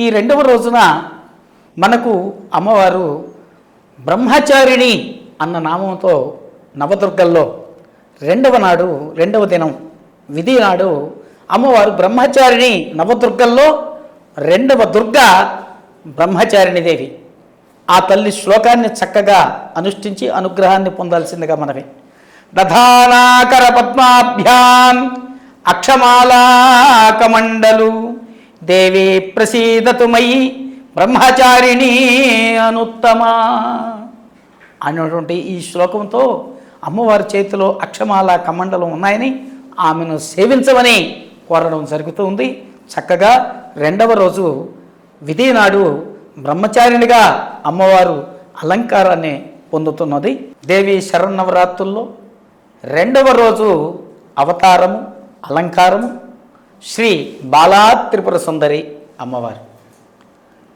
ఈ రెండవ రోజున మనకు అమ్మవారు బ్రహ్మచారిణి అన్న నామంతో నవదుర్గల్లో రెండవ నాడు రెండవ దినం విధి నాడు అమ్మవారు బ్రహ్మచారిణి నవదుర్గల్లో రెండవ దుర్గ బ్రహ్మచారిణి దేవి. ఆ తల్లి శ్లోకాన్ని చక్కగా అనుష్ఠించి అనుగ్రహాన్ని పొందాల్సిందిగా మనమే దధానాకర పద్మాభ్యాం అక్షమాలాకమండలు. దేవి ప్రసీదతు మయి బ్రహ్మచారిణి అనుత్తమా అనేటువంటి ఈ శ్లోకంతో అమ్మవారి చేతిలో అక్షమాల కమండలం ఉన్నాయని ఆమెను సేవించమని కోరడం జరుగుతుంది. చక్కగా రెండవ రోజు విధినాడు బ్రహ్మచారిణిగా అమ్మవారు అలంకారాన్ని పొందుతున్నది. దేవి శరన్నవరాత్రుల్లో రెండవ రోజు అవతారము అలంకారము శ్రీ బాలా త్రిపుర సుందరి అమ్మవారు.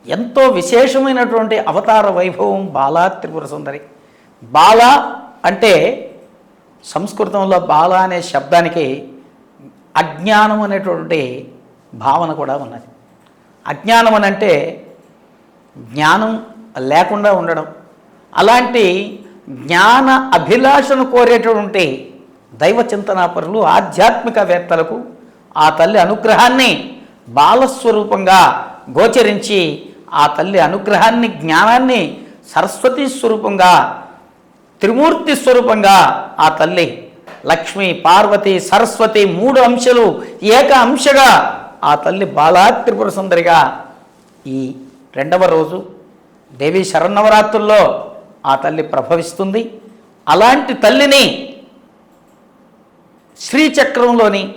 ఎంతో విశేషమైనటువంటి అవతార వైభవం బాలా త్రిపుర సుందరి. బాల అంటే సంస్కృతంలో బాల అనే శబ్దానికి అజ్ఞానం అనేటువంటి భావన కూడా ఉన్నది. అజ్ఞానం అని అంటే జ్ఞానం లేకుండా ఉండడం. అలాంటి జ్ఞాన అభిలాషను కోరేటటువంటి దైవ చింతనాపరులు ఆధ్యాత్మికవేత్తలకు ఆ తల్లి అనుగ్రహాన్ని బాలస్వరూపంగా గోచరించి ఆ తల్లి అనుగ్రహాన్ని జ్ఞానాన్ని సరస్వతీ స్వరూపంగా త్రిమూర్తి స్వరూపంగా ఆ తల్లి లక్ష్మి పార్వతి సరస్వతి మూడు అంశాలు ఏక అంశగా ఆ తల్లి బాలా త్రిపుర సుందరిగా ఈ రెండవ రోజు దేవి శరన్నవరాత్రుల్లో ఆ తల్లి ప్రభవిస్తుంది. అలాంటి తల్లిని శ్రీచక్రంలోని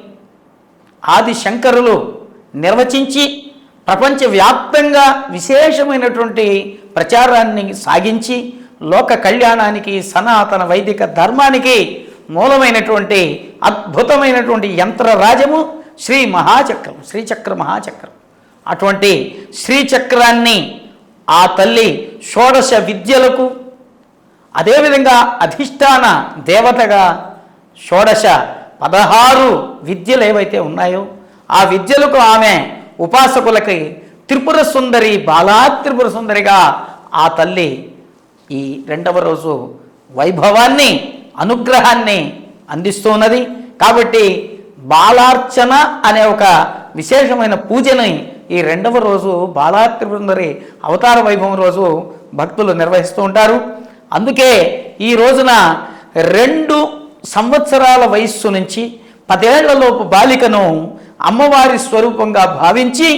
ఆది శంకరులు నిర్వచించి ప్రపంచవ్యాప్తంగా విశేషమైనటువంటి ప్రచారాన్ని సాగించి లోక కళ్యాణానికి సనాతన వైదిక ధర్మానికి మూలమైనటువంటి అద్భుతమైనటువంటి యంత్రరాజము శ్రీ మహాచక్రం శ్రీచక్ర మహాచక్రం. అటువంటి శ్రీచక్రాన్ని ఆ తల్లి షోడశ విద్యలకు అదేవిధంగా అధిష్టాన దేవతగా షోడశ పదహారు విద్యలు ఏవైతే ఉన్నాయో ఆ విద్యలకు ఆమె ఉపాసకులకి త్రిపుర సుందరి బాలా త్రిపుర సుందరిగా ఆ తల్లి ఈ రెండవ రోజు వైభవాన్ని అనుగ్రహాన్ని అందిస్తున్నది. కాబట్టి బాలార్చన అనే ఒక విశేషమైన పూజని ఈ రెండవ రోజు బాలా అవతార వైభవం రోజు భక్తులు నిర్వహిస్తూ ఉంటారు. అందుకే ఈ రోజున రెండు సంవత్సరాల వయస్సు నుంచి పదేళ్ళలోపు బాలికను అమ్మవారి స్వరూపంగా భావించి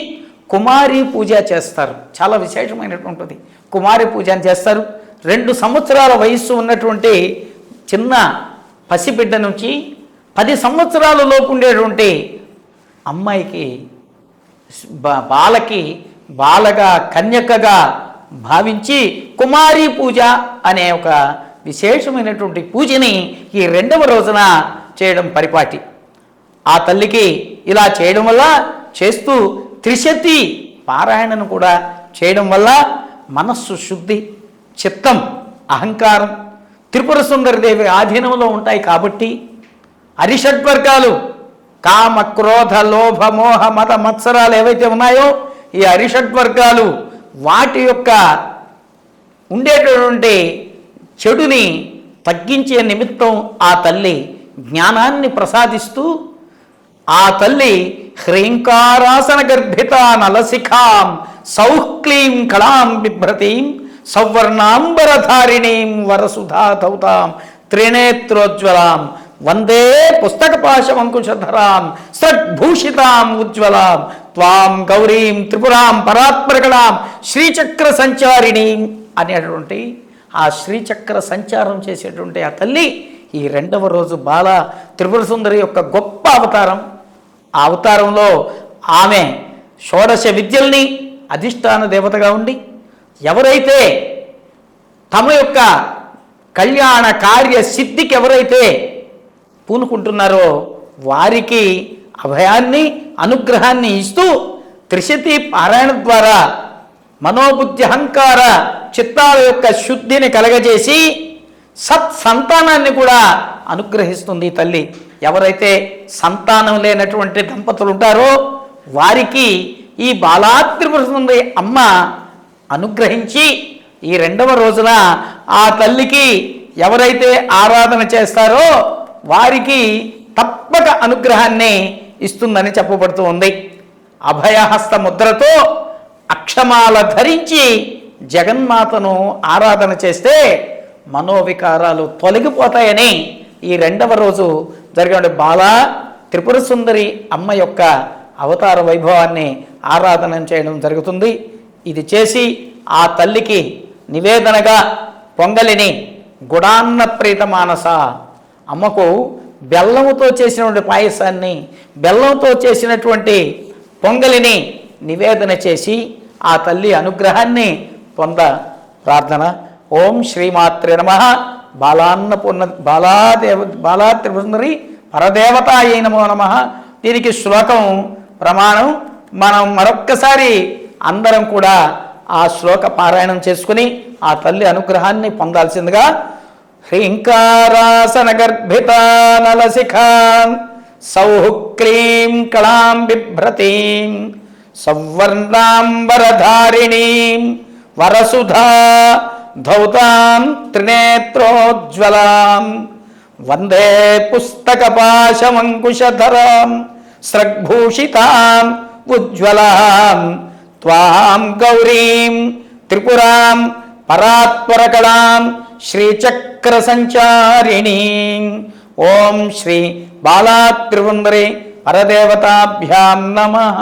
కుమారి పూజ చేస్తారు. చాలా విశేషమైనటువంటిది. కుమారి పూజ అని చేస్తారు. రెండు సంవత్సరాల వయస్సు ఉన్నటువంటి చిన్న పసిబిడ్డ నుంచి పది సంవత్సరాల లోపు ఉండేటువంటి అమ్మాయికి బాలకి బాలగా కన్యకగా భావించి కుమారి పూజ అనే ఒక విశేషమైనటువంటి పూజని ఈ రెండవ రోజున చేయడం పరిపాటి. ఆ తల్లికి ఇలా చేయడం వల్ల చేస్తూ త్రిశతి పారాయణను కూడా చేయడం వల్ల మనస్సు శుద్ధి చిత్తం అహంకారం త్రిపుర సుందరదేవి ఆధీనంలో ఉంటాయి కాబట్టి అరిషడ్వర్గాలు కామ క్రోధ లోభ మోహ మత మత్సరాలు ఏవైతే ఉన్నాయో ఈ అరిషడ్వర్గాలు వాటి యొక్క ఉండేటటువంటి చెడుని తగ్గించే నిమిత్తం ఆ తల్లి జ్ఞానాన్ని ప్రసాదిస్తూ ఆ తల్లి హ్రీంకారాసన గర్భిత నలశిఖాం సౌక్లీం కళాం బిభ్రతీం సౌవర్ణాంబరధారిణీం వరసుధాతౌతాం త్రినేత్రోజ్వలాం వందే పుస్తక పుస్తకపాశమంకుశధరాం సద్భూషితాం ఉజ్వలాం త్వాం గౌరీం త్రిపురాం పరాత్మరకళాం శ్రీచక్ర సంచారిణీం అనేటువంటి ఆ శ్రీచక్ర సంచారం చేసేటువంటి ఆ తల్లి ఈ రెండవ రోజు బాల త్రిపుర సుందరి యొక్క గొప్ప అవతారం. ఆ అవతారంలో ఆమె షోడశ విద్యల్ని అధిష్టాన దేవతగా ఉండి ఎవరైతే తమ యొక్క కళ్యాణ కార్య సిద్ధికి ఎవరైతే పూనుకుంటున్నారో వారికి అభయాన్ని అనుగ్రహాన్ని ఇస్తూ త్రిశతి పారాయణ ద్వారా మనోబుద్ధి అహంకార చిత్తాల యొక్క శుద్ధిని కలగజేసి సత్ సంతానాన్ని కూడా అనుగ్రహిస్తుంది తల్లి. ఎవరైతే సంతానం లేనటువంటి దంపతులు ఉంటారో వారికి ఈ బాలాత్రిపుర సుందరి అమ్మ అనుగ్రహించి ఈ రెండవ రోజున ఆ తల్లికి ఎవరైతే ఆరాధన చేస్తారో వారికి తప్పక అనుగ్రహాన్ని ఇస్తుందని చెప్పబడుతూ ఉంది. అభయహస్త ముద్రతో అక్షమాల ధరించి జగన్మాతను ఆరాధన చేస్తే మనోవికారాలు తొలగిపోతాయని ఈ రెండవ రోజు జరిగిన బాల త్రిపుర సుందరి అమ్మ యొక్క అవతార వైభవాన్ని ఆరాధన చేయడం జరుగుతుంది. ఇది చేసి ఆ తల్లికి నివేదనగా పొంగలిని గుడాన్న ప్రీత మానస అమ్మకు బెల్లంతో చేసినటువంటి పాయసాన్ని బెల్లంతో చేసినటువంటి పొంగలిని నివేదన చేసి ఆ తల్లి అనుగ్రహాన్ని పొంద ప్రార్థన. ఓం శ్రీమాత్రే నమ. బాలాన్నపూర్ణ బాలాదేవ బాలా త్రిపుందరి నమో నమ. దీనికి శ్లోకం ప్రమాణం. మనం మరొక్కసారి అందరం కూడా ఆ శ్లోక పారాయణం చేసుకుని ఆ తల్లి అనుగ్రహాన్ని పొందాల్సిందిగా హ్రీంకారాసన గర్భితానలశిఖాన్ సౌహుక్రీం క్లీం కళాం బిభ్రతీం సౌవర్ణాంబరధారిణీం వరసుధా ధౌతాం త్రినేత్రోజ్వలాం. వందే పుస్తక పుస్తకపాశమంకుశధరాం స్రగ్భూషితాం ఉజ్వలాం. త్వాం గౌరీం త్రిపురాం పరాత్పరకళాం శ్రీచక్ర సంచారిణీ ఓం శ్రీ బాలాత్రిపుందరి పరదేవతాభ్యాం నమః.